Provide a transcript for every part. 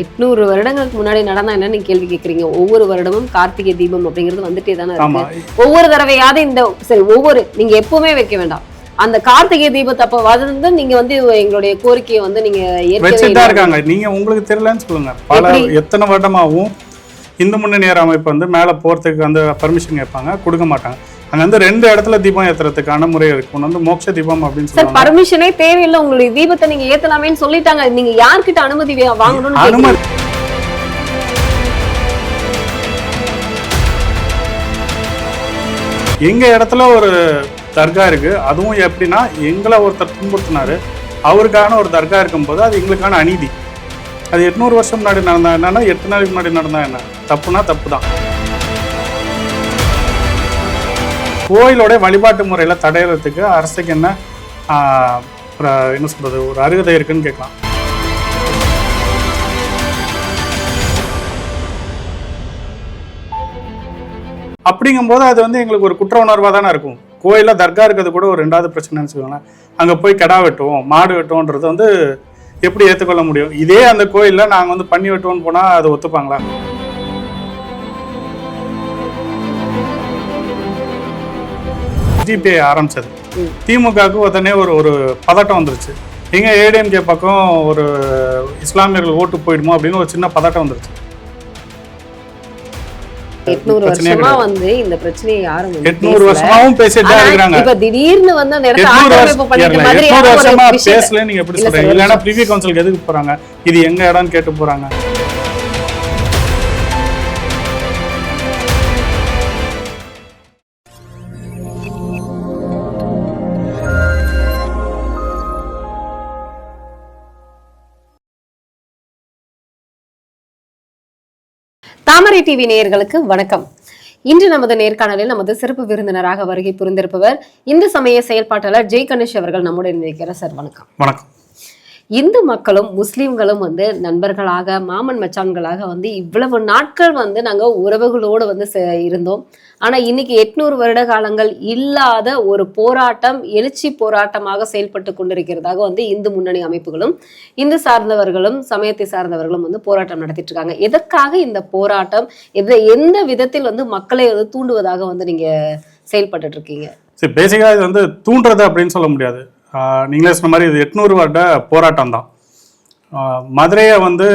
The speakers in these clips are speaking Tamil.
எட்நூறு வருடங்களுக்கு முன்னாடி நடந்தா என்ன நீங்க கேள்வி கேக்குறீங்க. ஒவ்வொரு வருடமும் கார்த்திகை தீபம் அப்படிங்கிறது வந்துட்டே தானே இருக்கு. ஒவ்வொரு தடவையாவது இந்த சரி ஒவ்வொரு நீங்க எப்பவுமே வைக்க வேண்டாம். அந்த கார்த்திகை தீபத்தை அப்ப வந்து நீங்க வந்து எங்களுடைய கோரிக்கையை வந்து நீங்க வச்சுட்டு. இருக்காங்க. நீங்க உங்களுக்கு தெரியலன்னு சொல்லுங்க. பல? எத்தனை வருடமாகவும் இந்து முன்னணியர் அமைப்பு வந்து மேலே போகிறதுக்கு வந்து பர்மிஷன் கேட்பாங்க. கொடுக்க மாட்டாங்க. அங்க வந்து ரெண்டு இடத்துல தீபம் ஏத்துறதுக்கான முறை இருக்கு. ஒன்று வந்து மோட்ச தீபம் அப்படின்னு சார் சொல்லுவாங்க. பர்மிஷனே தேவையில்லை. உங்களுடைய தீபத்தை நீங்க ஏத்தலாமேன்னு சொல்லிட்டாங்க. நீங்க யார்கிட்ட அனுமதி வாங்கணும்னு. அனுமதி எங்க இடத்துல ஒரு தர்கா இருக்கு. அதுவும் எப்படின்னா எங்களை ஒருத்தர் துன்புறுத்தினாரு. அவருக்கான ஒரு தர்கா இருக்கும்போது அது எங்களுக்கான அநீதி. அது எட்நூறு வருஷம் முன்னாடி நடந்தா என்னன்னா எட்டு நாளைக்கு முன்னாடி நடந்தா என்ன? தப்புனா தப்பு தான் கோயிலோட வழிபாட்டு முறையில் தடையிறதுக்கு அரசுக்கு என்ன ஒரு என்ன சொல்றது ஒரு அருகதை இருக்குன்னு கேட்கலாம். அப்படிங்கும்போது அது வந்து எங்களுக்கு ஒரு குற்ற உணர்வாக தானே இருக்கும். கோயிலில் தர்கா இருக்கிறது கூட ஒரு ரெண்டாவது பிரச்சனைன்னு வச்சுக்கோங்களேன். அங்கே போய் கிடா வெட்டுவோம் மாடு வெட்டுவோன்றது வந்து எப்படி ஏற்றுக்கொள்ள முடியும்? இதே அந்த கோயிலில் நாங்கள் வந்து பண்ணி வெட்டுவோம்னு போனால் அதை ஒத்துப்பாங்களா? ஜிபே ஆரம்பிச்சது. திமுகவுக்கு உடனே ஒரு ஒரு பதட்டம் வந்துருச்சு. எங்க ஏடிஎம்கே பக்கம் ஒரு இஸ்லாமியர்கள் ஓட்டு போயிடுமோ அப்படின்னு ஒரு சின்ன பதட்டம் வந்துருச்சு. எட்நூறு பிரச்சனையே வருஷமா கிடையாது. வந்து இந்த பிரச்சனையை யாரும் வந்து எட்நூறு. வருஷமாவும் பேசிட்டு இப்ப திடீர்னு வந்து அந்த இடத்துல வருஷம் பேசல நீங்க எப்படி சொல்றீங்க? இல்லைன்னா பிரிவி கவுன்சிலுக்கு எதுக்கு போறாங்க? இது எங்க இடம்னு கேட்டு போறாங்க. தாமரை டிவி நேயர்களுக்கு வணக்கம். இன்று நமது நேர்காணலில் நமது சிறப்பு விருந்தினராக வருகை புரிந்திருப்பவர் இந்து சமய செயல்பாட்டாளர் ஜெய் கணேஷ் அவர்கள் நம்முடன் இருக்கிறார். சார் வணக்கம். வணக்கம். இந்து மக்களும் முஸ்லீம்களும் வந்து நண்பர்களாக மாமன் மச்சான்களாக வந்து இவ்வளவு நாட்கள் வந்து நாங்கள் உறவுகளோடு வந்து இருந்தோம். ஆனால் இன்னைக்கு எட்நூறு வருட காலங்கள் இல்லாத ஒரு போராட்டம் எழுச்சி போராட்டமாக செயல்பட்டு கொண்டிருக்கிறதாக வந்து இந்து முன்னணி அமைப்புகளும் இந்து சார்ந்தவர்களும் சமயத்தை சார்ந்தவர்களும் வந்து போராட்டம் நடத்திட்டு இருக்காங்க எதற்காக இந்த போராட்டம் எத எந்த விதத்தில் வந்து மக்களை வந்து தூண்டுவதாக வந்து நீங்க செயல்பட்டு இருக்கீங்க சரி பேசிக்காக இது வந்து தூண்டுறது அப்படின்னு சொல்ல முடியாது. நீங்களே சொன்ன மாதிரி இது எட்நூறு வருட போராட்டம் தான் மதுரையை வந்து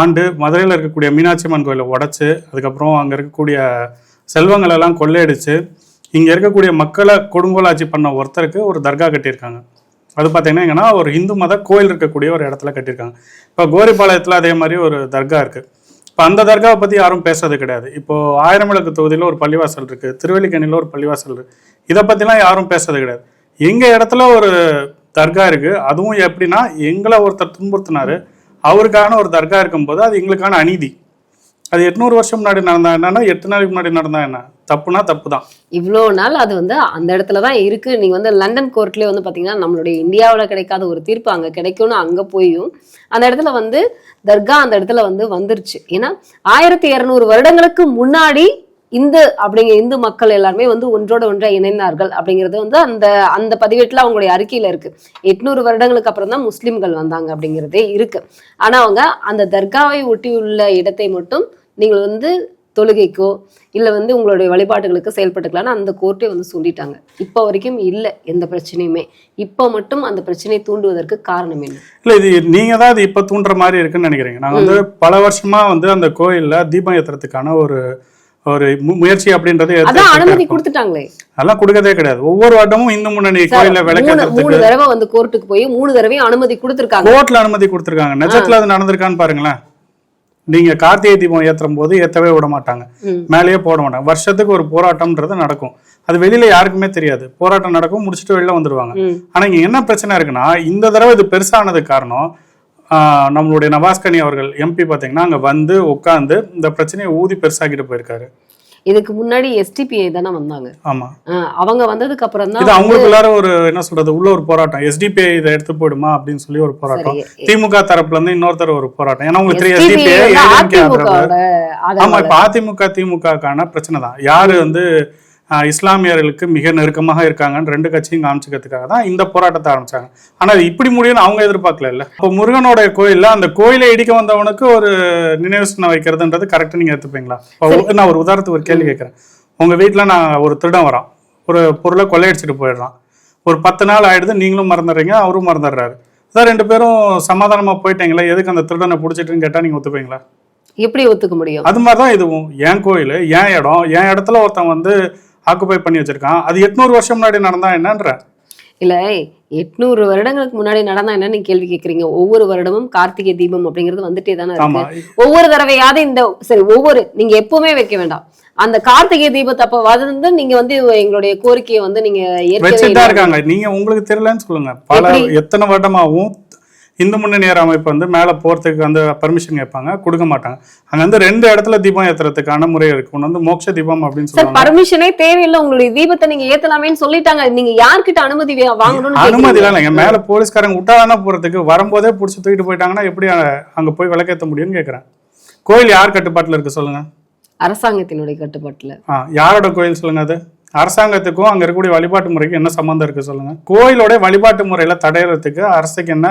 ஆண்டு மதுரையில் இருக்கக்கூடிய மீனாட்சி அம்மன் கோயிலை உடச்சி அதுக்கப்புறம் அங்கே இருக்கக்கூடிய செல்வங்கள் எல்லாம் கொள்ளையடிச்சு இங்கே இருக்கக்கூடிய மக்களை கொடுங்கோலாட்சி பண்ண ஒருத்தருக்கு ஒரு தர்கா கட்டியிருக்காங்க. அது பார்த்தீங்கன்னா எங்கன்னா ஒரு இந்து மத கோயில் இருக்கக்கூடிய ஒரு இடத்துல கட்டியிருக்காங்க. இப்போ கோரிபாளையத்தில் அதே மாதிரி ஒரு தர்கா இருக்குது இப்போ அந்த தர்காவை பற்றி யாரும் பேசுறது கிடையாது. இப்போது ஆயிரம் விளக்கு தொகுதியில் ஒரு பள்ளிவாசல் இருக்குது திருவல்லிக்கேணியில் ஒரு பள்ளிவாசல் இருக்குது இதை பற்றிலாம் யாரும் பேசுறது கிடையாது. எங்கள் இடத்துல ஒரு தர்கா இருக்குது அதுவும் எப்படின்னா எங்களை ஒருத்தர் துன்புறுத்தினார். அவருக்கான ஒரு தர்கா இருக்கும்போது அது எங்களுக்கான அநீதி. அது எட்நூறு வருஷம் முன்னாடி நடந்தா என்னன்னா எட்டு நாளைக்கு முன்னாடி நடந்தா என்ன? தப்புனா தப்பு தான் இவ்வளோ நாள் அது வந்து அந்த இடத்துல தான் இருக்கு. நீங்க வந்து லண்டன் கோர்ட்லயே வந்து பாத்தீங்கன்னா நம்மளுடைய இந்தியாவில் கிடைக்காத ஒரு தீர்ப்பு அங்க கிடைக்கும்னு அங்க போயும். அந்த இடத்துல வந்து தர்கா அந்த இடத்துல வந்து வந்துருச்சு. ஏன்னா ஆயிரத்தி இரநூறு வருடங்களுக்கு முன்னாடி இந்து அப்படிங்கிற இந்து மக்கள் எல்லாருமே வந்து ஒன்றோட ஒன்றா இணைந்தார்கள் அப்படிங்கிறது வந்து அந்த அந்த பதிவேட்டில் அவங்களுடைய அறிக்கையில இருக்கு. எட்நூறு வருடங்களுக்கு அப்புறம் தான் முஸ்லிம்கள் வந்தாங்க அப்படிங்கிறதே இருக்கு. ஆனா அவங்க அந்த தர்காவை ஒட்டியுள்ள இடத்தை மட்டும் நீங்கள் வந்து தொழுகைக்கோ இல்ல வந்து உங்களுடைய வழிபாட்டுகளுக்கு செயல்பட்டுக்கலாம்னு அந்த கோர்ட்டே வந்து சொல்லிட்டாங்க இப்போ வரைக்கும் இல்ல எந்த பிரச்சனையுமே. இப்போ மட்டும் அந்த பிரச்சனையை தூண்டுவதற்கு காரணம் என்ன? இல்லை இது நீங்க தான் இது இப்போ தூண்டுற மாதிரி இருக்குன்னு நினைக்கிறீங்க. நாங்கள் வந்து பல வருஷமா வந்து அந்த கோயில்ல தீபம் ஏத்துறதுக்கான ஒரு ஒரு முயற்சி அப்படின்றது அனுமதி. கொடுத்துட்டாங்களே. அதெல்லாம் கொடுக்கறதே கிடையாது. ஒவ்வொரு வருடமும் இந்து முன்னணி கோயில மூணு தடவை வந்து கோர்ட்டுக்கு போய் மூணு தடவையும் அனுமதி கொடுத்துருக்காங்க. கோர்ட்ல அனுமதி கொடுத்துருக்காங்க. நிஜத்துல அது நடந்திருக்கான்னு பாருங்களேன். நீங்க கார்த்திகை தீபம் ஏத்தும் போது ஏத்தவே விட மாட்டாங்க. மேலேயே போட மாட்டாங்க. வருஷத்துக்கு ஒரு போராட்டம்ன்றது நடக்கும். அது வெளியில யாருக்குமே தெரியாது. போராட்டம் நடக்கும் முடிச்சுட்டு வெளில வந்துருவாங்க. ஆனா இங்க என்ன பிரச்சனை இருக்குன்னா இந்த தடவை இது பெருசானதுக்கு காரணம் நம்மளுடைய நவாஸ்கனி அவர்கள் எம்பி பாத்தீங்கன்னா அங்க வந்து உட்கார்ந்து இந்த பிரச்சனையை ஊதி பெருசாக்கிட்டு போயிருக்காரு. இதுக்கு முன்னாடி எஸ்டிபிஐ தானே வந்தாங்க. ஆமா. அவங்க வந்ததுக்கு அப்புறம் இது தான் அவங்களுக்குள்ளார ஒரு என்ன சொல்றது உள்ள ஒரு போராட்டம். எஸ்டிபிஐ இதை எடுத்து போயிடுமா அப்படின்னு சொல்லி ஒரு போராட்டம். திமுக தரப்புல இருந்து இன்னொருத்தர் ஒரு போராட்டம். ஏன்னா உங்களுக்கு தெரியும் எஸ்டிபிஐ ஆமா. இப்ப அதிமுக திமுகக்கான பிரச்சனை தான். யாரு வந்து இஸ்லாமியர்களுக்கு மிக நெருக்கமாக இருக்காங்கன்னு ரெண்டு கட்சியும் காமிச்சிக்கிறதுக்காக தான் இந்த போராட்டத்தை ஆரம்பிச்சாங்க. ஆனா அது இப்படி முடியும்னு அவங்க எதிர்பார்க்கல இல்ல இப்போ முருகனோட கோயில்ல அந்த கோயிலை இடிக்க வந்தவனுக்கு ஒரு நினைவு சின்னம் வைக்கிறதுன்றது கரெக்ட் நீங்க எடுத்துப்பீங்களா? நான் ஒரு உதாரணத்துக்கு ஒரு கேள்வி கேட்கறேன். உங்க வீட்ல நான் ஒரு திருடன் வரான். ஒரு பொருளை கொள்ளையடிச்சிட்டு போயிடுறான். ஒரு பத்து நாள் ஆயிடுது நீங்களும் மறந்துடுறீங்க அவரும் மறந்துடுறாரு. அதான் ரெண்டு பேரும் சமாதானமா போயிட்டீங்களா எதுக்கு அந்த திருடனை பிடிச்சிட்டுன்னு கேட்டா நீங்க ஒத்துப்பீங்களா? எப்படி ஒத்துக்க முடியும்? அது மாதிரி தான் இதுவும். என் கோயில் என் இடம் என் இடத்துல ஒருத்தன் வந்து ஆக்குபை பண்ணி வச்சிருக்கான். அது எட்நூறு வருஷம் முன்னாடி நடந்தா என்னன்ற? இல்ல எட்நூறு வருடங்களுக்கு முன்னாடி நடந்தா என்ன நீங்க கேள்வி கேக்குறீங்க. ஒவ்வொரு வருடமும் கார்த்திகை தீபம் அப்படிங்கிறது வந்துட்டே தானே இருக்கு. ஒவ்வொரு தடவையாவது இந்த சரி ஒவ்வொரு நீங்க எப்பவுமே வைக்க வேண்டாம். அந்த கார்த்திகை தீபத்தை அப்ப வந்து நீங்க வந்து எங்களுடைய கோரிக்கையை வந்து நீங்க வச்சுட்டு. இருக்காங்க. நீங்க உங்களுக்கு தெரியலன்னு சொல்லுங்க. பல? எத்தனை வருடமாவும் இந்து முன்னணியர் அமைப்பு வந்து மேல போறதுக்கு வந்து பர்மிஷன் கேட்பாங்க கொடுக்க மாட்டாங்க. அங்க வந்து ரெண்டு இடத்துல தீபம் ஏத்துறதுக்கான முறை இருக்கு. ஒன்று வந்து மோட்ச தீபம் அப்படின்னு சொல்லுவாங்க. பர்மிஷனே தேவையில்லை. உங்களுடைய தீபத்தை நீங்க ஏத்தலாமேன்னு சொல்லிட்டாங்க. நீங்க யார்கிட்ட அனுமதி வாங்கணும்னு அனுமதி கேக்குறீங்க? இல்லைங்க மேல போலீஸ்காரங்க விட்டாதானே போறதுக்கு? வரும்போதே புடிச்சு தூக்கிட்டு போயிட்டாங்கன்னா எப்படி அங்க போய் விளக்கேத்த முடியும்னு கேக்குறேன். கோயில் யார் கட்டுப்பாட்டுல இருக்கு சொல்லுங்க. அரசாங்கத்தினுடைய கட்டுப்பாட்டுல. ஆ யாரோட கோயில் சொல்லுங்க அது? அரசாங்கத்துக்கும் அங்க இருக்கக்கூடிய வழிபாட்டு முறைக்கு என்ன சம்மந்தம் இருக்கு சொல்லுங்க. கோயிலோட வழிபாட்டு முறையில தடையறதுக்கு அரசுக்கு என்ன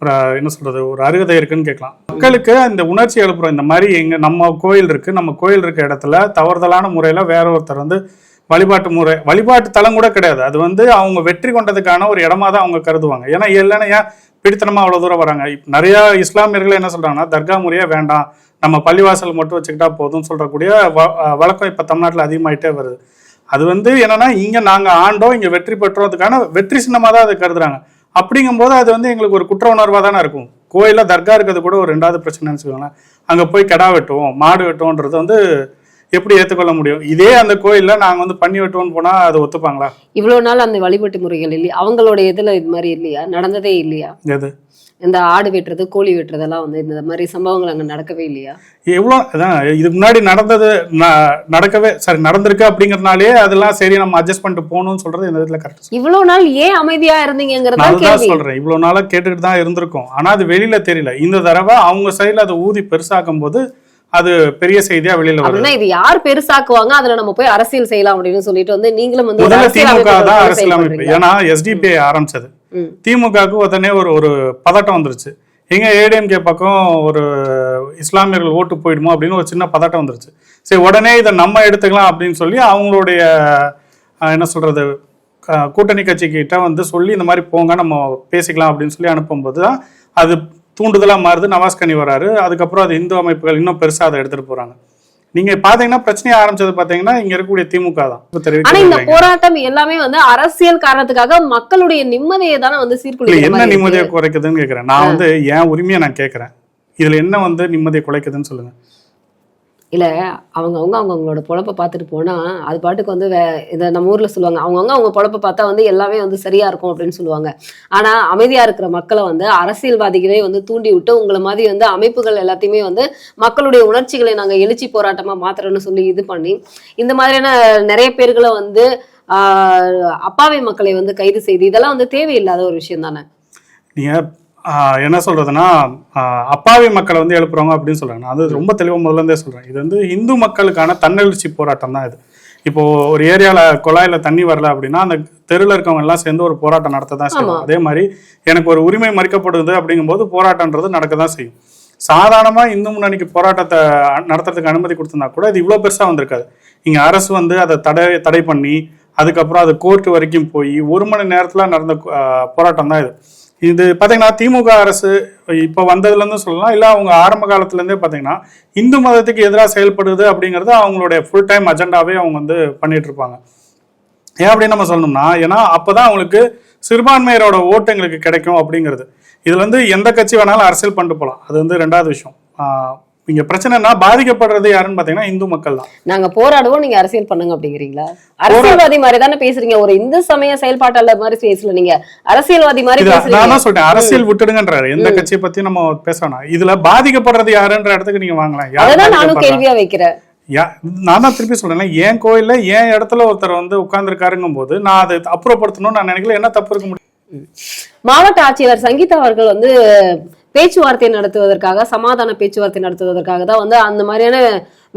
ஒரு என்ன சொல்றது ஒரு அருகதை இருக்குன்னு கேட்கலாம். மக்களுக்கு இந்த உணர்ச்சி எழுப்புறோம் இந்த மாதிரி எங்க நம்ம கோயில் இருக்கு நம்ம கோயில் இருக்க இடத்துல தவறுதலான முறையில வேற ஒருத்தர் வந்து வழிபாட்டு முறை வழிபாட்டு தலம் கூட கிடையாது. அது வந்து அவங்க வெற்றி கொண்டதுக்கான ஒரு இடமா தான் அவங்க கருதுவாங்க. ஏன்னா இல்லைன்னா ஏன் பிடித்தனமா அவ்வளவு தூரம் வராங்க? நிறையா நிறைய இஸ்லாமியர்கள் என்ன சொல்றாங்கன்னா தர்கா முறையே வேண்டாம். நம்ம பள்ளிவாசல் மட்டும் வச்சுக்கிட்டா போதும்னு சொல்றக்கூடிய வ- வழக்கம் இப்ப தமிழ்நாட்டில் அதிகமாயிட்டே வருது. அது வந்து என்னன்னா இங்க நாங்க ஆண்டோம் இங்க வெற்றி பெற்றோதுக்கான வெற்றி சின்னமா தான் அதை கருதுறாங்க. அப்படிங்கும்போது அது வந்து எங்களுக்கு ஒரு குற்ற உணர்வா தானே இருக்கும். கோயில்ல தர்கா இருக்கிறது கூட ஒரு ரெண்டாவது பிரச்சனைன்னு வச்சுக்கோங்களேன். அங்க போய் கிடா வெட்டுவோம் மாடு வெட்டுவோன்றது வந்து எப்படி ஏத்துக்கொள்ள முடியும்? இதே அந்த கோயில்ல நாங்க வந்து பண்ணி வெட்டுவோம்னு போனா அது ஒத்துப்பாங்களா? இவ்வளவு நாள் அந்த வழிபாட்டு முறைகள் இல்லையா? அவங்களோட இதுல இது மாதிரி இல்லையா? நடந்ததே இல்லையா? எது? இந்த ஆடு வெட்டுறது கோழி வெட்டுறதெல்லாம் வந்து இந்த மாதிரி சம்பவங்கள் அங்க நடக்கவே இல்லையா? எவ்வளோ அதான் இதுக்கு முன்னாடி நடந்தது நடக்கவே சரி நடந்திருக்கு அப்படிங்கறதுனாலே அதெல்லாம் சரி நம்ம அட்ஜஸ்ட் பண்ணிட்டு போகணும்னு சொல்றது இந்த விதத்துல கரெக்ட் இவ்வளவு நாள் ஏன் அமைதியா இருந்தீங்கிறதா நான் சொல்றேன். இவ்வளவு நாளா கேட்டுட்டு தான் இருந்திருக்கும். ஆனா அது வெளியில தெரியல. இந்த தடவை அவங்க சைடுல அதை ஊதி பெருசாக்கும் போது அது பெரிய செய்தியா வெளியில வருது. அப்படின்னா இது யார் பெருசாக்குவாங்க? அதுல நம்ம போய் அரசியல் செய்யலாம் அப்படின்னு சொல்லிட்டு வந்து நீங்களும் வந்து அரசியல் திமுக தான் வந்து அரசியல் அமைப்பு. செயல்படுறீங்க. ஏன்னா எஸ்டிபிஐ ஆரம்பிச்சது. திமுகவுக்கு உடனே ஒரு ஒரு பதட்டம் வந்துருச்சு. எங்க ஏடிஎம்கே பக்கம் ஒரு இஸ்லாமியர்கள் ஓட்டு போயிடுமோ அப்படின்னு ஒரு சின்ன பதட்டம் வந்துருச்சு. சரி உடனே இதை நம்ம எடுத்துக்கலாம் அப்படின்னு சொல்லி அவங்களுடைய என்ன சொல்றது க- கூட்டணி கட்சிக்கிட்ட வந்து சொல்லி இந்த மாதிரி போங்க நம்ம பேசிக்கலாம் அப்படின்னு சொல்லி அனுப்பும்போது தான் அது தூண்டுதலாக மாறுது. நவாஸ் கனி வராரு. அதுக்கப்புறம் அது இந்து அமைப்புகள் இன்னும் பெருசாக அதை எடுத்துகிட்டு போகிறாங்க நீங்க பாத்தீங்கன்னா பிரச்சனையை ஆரம்பிச்சது பாத்தீங்கன்னா இங்க இருக்கக்கூடிய திமுக தான். ஆனா இந்த போராட்டம் எல்லாமே வந்து அரசியல் காரணத்துக்காக மக்களுடைய நிம்மதியை தானே வந்து இல்ல சீர்குலைக்கிற என்ன. நிம்மதியை குறைக்குதுன்னு கேக்குறேன். நான் வந்து என் உரிமையை நான் கேக்குறேன். இதுல என்ன வந்து நிம்மதியை குலைக்குதுன்னு சொல்லுங்க. இல்லை அவங்கவுங்க அவங்க பொழப்பை அவங்களோட பார்த்துட்டு போனால் அது பாட்டுக்கு வந்து வே- இதை நம்ம ஊரில் சொல்லுவாங்க. அவங்கவுங்க அவங்க பொழப்பை பார்த்தா வந்து எல்லாமே வந்து சரியாக இருக்கும் அப்படின்னு சொல்லுவாங்க. ஆனால் அமைதியாக இருக்கிற மக்களை வந்து அரசியல்வாதிகளே வந்து தூண்டி விட்டு உங்களை மாதிரி வந்து அமைப்புகள் எல்லாத்தையுமே வந்து மக்களுடைய உணர்ச்சிகளை நாங்கள் எழுச்சி போராட்டமாக மாத்துறோம்னு சொல்லி இது பண்ணி இந்த மாதிரியான நிறைய பேர்களை வந்து அப்பாவி மக்களை வந்து கைது செய்து இதெல்லாம் வந்து தேவையில்லாத ஒரு விஷயம் தானே? நீங்கள் என்ன சொல்றதுன்னா அப்பாவி மக்களை வந்து எழுப்புறவங்க அப்படின்னு சொல்றாங்க. நான் அது ரொம்ப தெளிவா முதல்ல இருந்தே சொல்றேன். இது வந்து இந்து மக்களுக்கான தன்னெழுச்சி போராட்டம் தான் இது. இப்போ ஒரு ஏரியால குழாயில தண்ணி வரல அப்படின்னா அந்த தெருவில் இருக்கவங்க எல்லாம் சேர்ந்து ஒரு போராட்டம் நடத்த தான் செய்யும். அதே மாதிரி எனக்கு ஒரு உரிமை மறுக்கப்படுது அப்படிங்கும்போது போராட்டம்ன்றது நடக்க தான் செய்யும். சாதாரணமா இந்து முன்னணிக்கு போராட்டத்தை நடத்துறதுக்கு அனுமதி கொடுத்திருந்தா கூட இது இவ்வளவு பெருசா வந்திருக்காது. இங்க அரசு வந்து அதை தடை தடை பண்ணி அதுக்கப்புறம் அது கோர்ட் வரைக்கும் போய் ஒரு மணி நேரத்துல நடந்த போராட்டம் தான் இது. இது பார்த்தீங்கன்னா திமுக அரசு இப்போ வந்ததுலேருந்து சொல்லலாம். இல்லை அவங்க ஆரம்ப காலத்துலேருந்தே பார்த்தீங்கன்னா இந்து மதத்துக்கு எதிராக செயல்படுது அப்படிங்கிறது அவங்களுடைய ஃபுல் டைம் அஜெண்டாவே அவங்க வந்து பண்ணிட்டு இருப்பாங்க ஏன் அப்படின்னு நம்ம சொல்லணும்னா ஏன்னா அப்போ தான் அவங்களுக்கு சிறுபான்மையரோட ஓட்டு எங்களுக்கு கிடைக்கும் அப்படிங்கிறது. இதுல வந்து எந்த கட்சி வேணாலும் அரசியல் பண்ணிட்டு போகலாம் அது வந்து ரெண்டாவது விஷயம். இங்க பிரச்சனைனா பாதிக்கப்படுறது யாருன்னு பாத்தீங்கன்னா இந்து மக்கள் தான். நாங்க போராடுவோம் நீங்க அரசியல் பண்ணுங்க அப்படிங்கிறீங்களா? அரசியல்வாதி மாதிரி தானே பேசுறீங்க. ஒரு இந்து சமய செயல்பாட்டாளர் மாதிரி பேசல நீங்க. அரசியல்வாதி மாதிரி நான் தான் சொல்றேன் அரசியல் விட்டுடுங்கன்றாரு. எந்த கட்சியை பத்தி நம்ம பேச வேணாம். இதுல பாதிக்கப்படுறது யாருன்ற இடத்துக்கு நீங்க வாங்கலாம். யார் அததான் நானும்? கேள்வியா வைக்கிறேன். நான் தான் திருப்பி சொல்றேன் என் கோயில்ல என் இடத்துல ஒருத்தர் வந்து உட்கார்ந்துருக்காருங்கும் போது நான் அதை அப்புறப்படுத்தணும்னு நான் நினைக்கல. என்ன தப்பு இருக்க முடியும்? மாவட்ட ஆட்சியர் சங்கீதா அவர்கள் வந்து பேச்சுவார்த்தை நடத்துவதற்காக சமாதான பேச்சுவார்த்தை நடத்துவதற்காக தான் வந்து அந்த மாதிரியான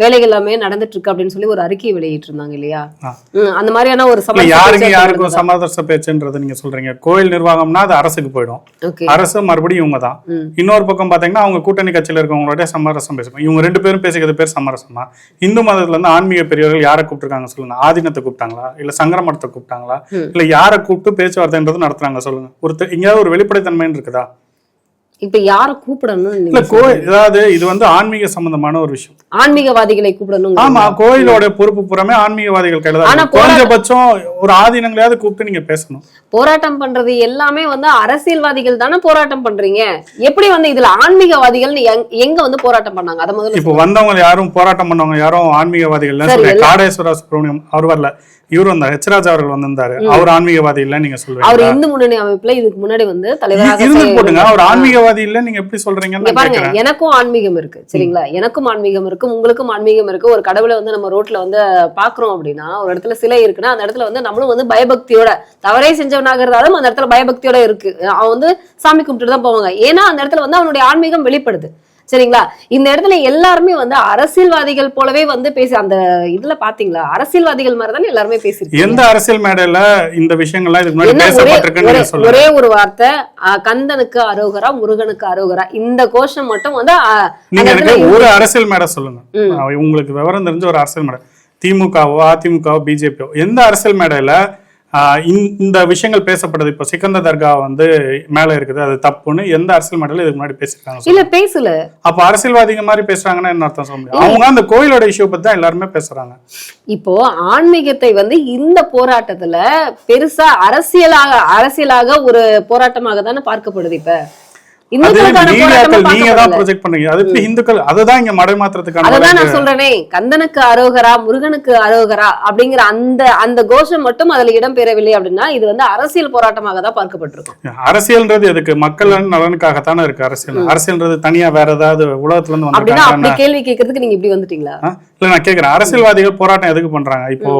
வேலைகள் எல்லாமே நடந்துட்டு இருக்கு அப்படின்னு சொல்லி ஒரு அறிக்கை வெளியிட்டு இருந்தாங்க இல்லையா அந்த மாதிரியான ஒரு யாருக்கு யாருக்கும்? சமரச பேச்சுன்றது நீங்க சொல்றீங்க. கோயில் நிர்வாகம்னா அது அரசுக்கு போயிடும். அரசு மறுபடியும் இவங்க தான். இன்னொரு பக்கம் பாத்தீங்கன்னா அவங்க கூட்டணி கட்சியில இருக்கவங்களோட சமரசம் பேசுவாங்க. இவங்க ரெண்டு பேரும் பேசிக்கிறது பேர் சமரசமா? இந்து மதத்துல இருந்து ஆன்மீக பெரியவர்கள் யாரை கூப்பிட்டுருக்காங்க சொல்லுங்க? ஆதீனத்தை கூப்பிட்டாங்களா? இல்ல சங்கர மடத்தை கூப்பிட்டாங்களா. இல்ல யாரை கூப்பிட்டு பேச்சுவார்த்தைன்றது நடத்துறாங்க சொல்லுங்க. ஒரு எங்கேயாவது ஒரு வெளிப்படைத்தன்மைன்னு இருக்குதா? இப்ப யார கூப்பிடணும் கோயில் அதாவது இது வந்து ஆன்மீக சம்பந்தமான ஒரு விஷயம். ஆன்மீகவாதிகளை கூப்பிடணும் ஆமா கோயிலோட பொறுப்பு புறமே ஆன்மீகவாதிகள் கையில தான். குறைஞ்சபட்சம் ஒரு ஆதீனங்களையாவது கூப்பிட்டு நீங்க பேசணும். போராட்டம் பண்றது எல்லாமே வந்து அரசியல்வாதிகள் தானே போராட்டம் பண்றீங்க. எப்படி வந்து இதுல ஆன்மீகவாதிகள் எங்க வந்து போராட்டம் பண்ணாங்க? அத முதல்ல இப்போ வந்தவங்க யாரும் போராட்டம் பண்ணவங்க யாரும் ஆன்மீகவாதிகள் காடேஸ்வரா சுப்பிரமணியம் அவர் வரல. இவர் வந்தார் ஹெச்ராஜ் அவர்கள் வந்திருந்தாரு. அவர் ஆன்மீகவாதி இல்ல நீங்க அவர் சொல்றீங்க இந்து முன்னணி அமைப்புல இதுக்கு முன்னாடி வந்து தலைவராக இருந்து செயல் போட்டுங்க. அவர். ஆன்மீகவாதி இல்ல நீங்க எப்படி சொல்றீங்கன்னு பாருங்க எனக்கும் ஆன்மீகம் இருக்கு சரிங்களா? எனக்கும் ஆன்மீகம் இருக்கு உங்களுக்கும் ஆன்மீகம் இருக்கு. ஒரு கடவுளை வந்து நம்ம ரோட்ல வந்து பாக்குறோம் அப்படின்னா ஒரு இடத்துல சிலை இருக்குன்னா அந்த இடத்துல வந்து நம்மளும் வந்து பயபக்தியோட தவறே செஞ்சவனாக இருந்தாலும் அந்த இடத்துல பயபக்தியோட இருக்கு. அவன் வந்து சாமி கும்பிட்டு தான் போவாங்க. ஏன்னா அந்த இடத்துல வந்து அவனுடைய ஆன்மீகம் வெளிப்படுது. சரிங்களா? இந்த இடத்துல எல்லாருமே வந்து அரசியல்வாதிகள் போலவே வந்து பேசி அந்த இதுல பாத்தீங்களா? அரசியல்வாதிகள் மாதிரி தானே எல்லாருமே பேசிருக்கீங்க. எந்த அரசியல் மேடையில இந்த விஷயங்கள்லாம் இதுக்கு முன்னாடி ஒரே ஒரே- வார்த்தை கந்தனுக்கு அரோகரா முருகனுக்கு அரோகரா இந்த கோஷம் மட்டும் வந்து நீங்க ஒரு அரசியல் மேடை சொல்லுங்க. உங்களுக்கு விவரம் தெரிஞ்ச ஒரு அரசியல் மேடை. திமுகவோ அதிமுகவோ பிஜேபியோ எந்த அரசியல் மேடையில இந்த- விஷயங்கள் பேசப்படுது. இப்போ சிக்கந்த தர்கா வந்து மேல இருக்குது. அது தப்புன்னு எந்த அரசியல் மேடையில இதுக்கு முன்னாடி பேசிருக்காங்க. இல்ல பேசல. அப்ப அரசியல்வாதிங்க மாதிரி பேசுறாங்கன்னா என்ன அர்த்தம் சொல்ல முடியும்? அவங்க அந்த கோயிலோட இஷ்யூ பத்தி தான் எல்லாருமே பேசுறாங்க. இப்போ ஆன்மீகத்தை வந்து இந்த போராட்டத்துல பெருசா அரசியலாக அரசியலாக ஒரு போராட்டமாக தானே பார்க்கப்படுது இப்ப? நீங்க தான் ப்ரொஜெக்ட் பண்றீங்க அது எப்படி இந்துக்கள் அதுதான் இங்க மடை மாத்திரத்துக்கான அததான் வழக்கு. நான் சொல்றேனே கந்தனுக்கு அரோகரா முருகனுக்கு அரோகரா அப்படிங்கிற அந்த அந்த கோஷம் மட்டும் அதுல இடம்பெறவில்லை அப்படின்னா இது வந்து அரசியல் போராட்டமாக தான் பார்க்கப்பட்டிருக்கும். அரசியல்ன்றது எதுக்கு? மக்கள் நலனுக்காகத்தானே இருக்கு அரசியல். அரசியல்ன்றது தனியா வேற ஏதாவது உலகத்துல இருந்து அப்படின்னா அப்படி கேள்வி கேட்கறதுக்கு நீங்க இப்படி வந்துட்டீங்களா? இல்ல நான் கேக்குறேன். அரசியல்வாதிகள் போராட்டம் எதுக்கு பண்றாங்க? இப்போ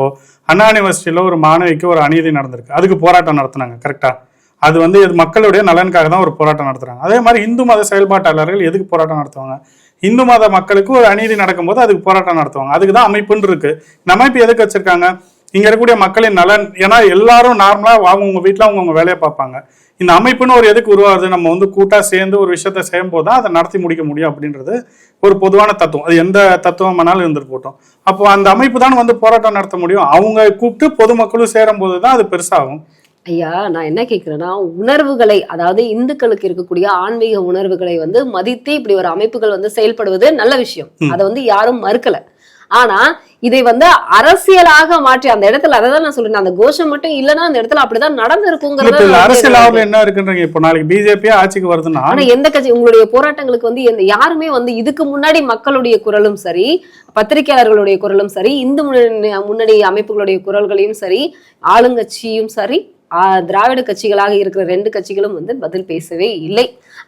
அண்ணா யூனிவர்சிட்டியில ஒரு மாணவிக்கு ஒரு அநீதி நடந்திருக்கு. அதுக்கு போராட்டம் நடத்துனாங்க கரெக்டா அது வந்து மக்களுடைய நலனுக்காக தான் ஒரு போராட்டம் நடத்துறாங்க. அதே மாதிரி இந்து மத செயல்பாட்டாளர்கள் எதுக்கு போராட்டம் நடத்துவாங்க? இந்து மத மக்களுக்கு ஒரு அநீதி நடக்கும்போது அதுக்கு போராட்டம் நடத்துவாங்க. அதுக்கு தான் அமைப்புன்னு இருக்கு. இந்த அமைப்பு எதுக்கு வச்சிருக்காங்க? இங்க இருக்கக்கூடிய மக்களின் நலன் ஏன்னா எல்லாரும் நார்மலா அவங்கவுங்க வீட்டுல அவங்கவுங்க வேலையை பார்ப்பாங்க. இந்த அமைப்புன்னு ஒரு எதுக்கு உருவாகுது? நம்ம வந்து கூட்டா சேர்ந்து ஒரு விஷயத்த செய்யும் போது தான் அதை நடத்தி முடிக்க முடியும் அப்படின்றது ஒரு பொதுவான தத்துவம். அது எந்த தத்துவம் வேணாலும் இருந்துட்டு போட்டோம். அப்போ அந்த அமைப்பு தான் வந்து போராட்டம் நடத்த முடியும்? அவங்க கூப்பிட்டு பொதுமக்களும் சேரும் போது தான் அது பெருசாகும். ஐயா நான் என்ன கேக்குறேன்னா உணர்வுகளை அதாவது இந்துக்களுக்கு இருக்கக்கூடிய ஆன்மீக உணர்வுகளை வந்து மதித்து இப்படி ஒரு அமைப்புகள் வந்து செயல்படுவது நல்ல விஷயம். அதை வந்து யாரும் மறுக்கல. ஆனா இதை வந்து அரசியலாக மாற்றி அந்த இடத்துல அதை தான் நான் சொல்றேன். அந்த கோஷம் மட்டும் இல்லைன்னா அந்த இடத்துல அப்படிதான் நடந்திருக்குங்கிறத இதுல வந்து அரசியல் எனக்கு- ஆவல என்ன இருக்குன்றீங்க? இப்போ நாளைக்கு பிஜேபி ஆட்சிக்கு வருதுன்னா? ஆனா எந்த கட்சி உங்களுடைய போராட்டங்களுக்கு வந்து எந்த யாருமே வந்து இதுக்கு முன்னாடி மக்களுடைய குரலும் சரி பத்திரிகையாளர்களுடைய குரலும் சரி இந்து முன்னணி அமைப்புகளுடைய குரல்களையும் சரி ஆளுங்கட்சியும் சரி திராவிட கட்சிகளாக இருக்கிற ரெண்டு கட்சிகளும் வந்து பதில் பேசவே இல்லை.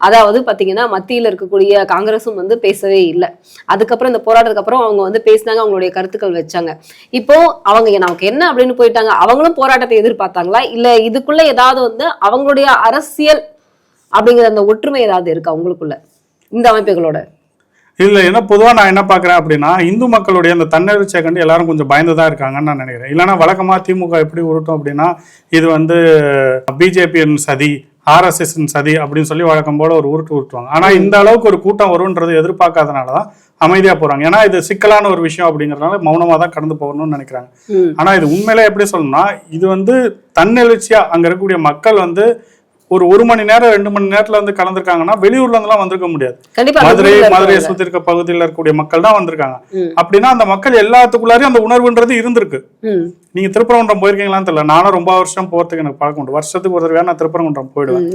அதாவது பார்த்தீங்கன்னா மத்தியில் இருக்கக்கூடிய காங்கிரஸும் வந்து பேசவே இல்லை. அதுக்கப்புறம் இந்த போராட்டத்துக்கு அப்புறம் அவங்க வந்து பேசினாங்க அவங்களுடைய கருத்துக்கள் வச்சாங்க. இப்போ அவங்க நமக்கு என்ன அப்படின்னு போயிட்டாங்க? அவங்களும் போராட்டத்தை எதிர்பார்த்தாங்களா? இல்லை இதுக்குள்ள ஏதாவது வந்து அவங்களுடைய அரசியல் அப்படிங்கிற அந்த ஒற்றுமை ஏதாவது இருக்கா அவங்களுக்குள்ள இந்த அமைப்புகளோட. இல்ல என்ன பொதுவா நான் என்ன பாக்குறேன் அப்படின்னா இந்து மக்களுடைய அந்த தன்னெழுச்சியை கண்டு எல்லாரும் கொஞ்சம் பயந்துதான் இருக்காங்கன்னு நான் நினைக்கிறேன். இல்லைன்னா வழக்கமா திமுக எப்படி உருட்டும் அப்படின்னா இது வந்து பிஜேபியின் சதி ஆர்எஸ்எஸ் சதி அப்படின்னு சொல்லி வழக்கம் போல ஒரு உருட்டு உருட்டுவாங்க. ஆனா இந்த அளவுக்கு ஒரு கூட்டம் வரும்ன்றது எதிர்பார்க்காதனால தான் அமைதியா போறாங்க. ஏன்னா இது சிக்கலான ஒரு விஷயம் அப்படிங்கறதுனால மௌனமா தான் கடந்து போகணும்னு நினைக்கிறாங்க. ஆனா இது உண்மையிலே எப்படி சொல்லணும்னா இது வந்து தன்னெழுச்சியா அங்க இருக்கக்கூடிய மக்கள் வந்து ஒரு ஒரு மணி நேரம் ரெண்டு மணி நேரத்துல வந்து கலந்துருக்காங்கன்னா வெளியூர்ல இருந்தெல்லாம் வந்திருக்க முடியாது. மதுரை மதுரையை. சுத்தி இருக்க பகுதியில் இருக்கக்கூடிய மக்கள் தான் வந்திருக்காங்க. அப்படின்னா அந்த மக்கள் எல்லாத்துக்குள்ளாரையும் அந்த உணர்வுன்றது இருந்திருக்கு. நீங்க திருப்பரங்குன்றம் போயிருக்கீங்களான்னு தெரியல. நானும் ரொம்ப வருஷம் போறதுக்கு எனக்கு பழக்கம் உண்டு. வருஷத்துக்கு ஒரு தடவை நான் திருப்பரங்குன்றம் போயிடுவேன்.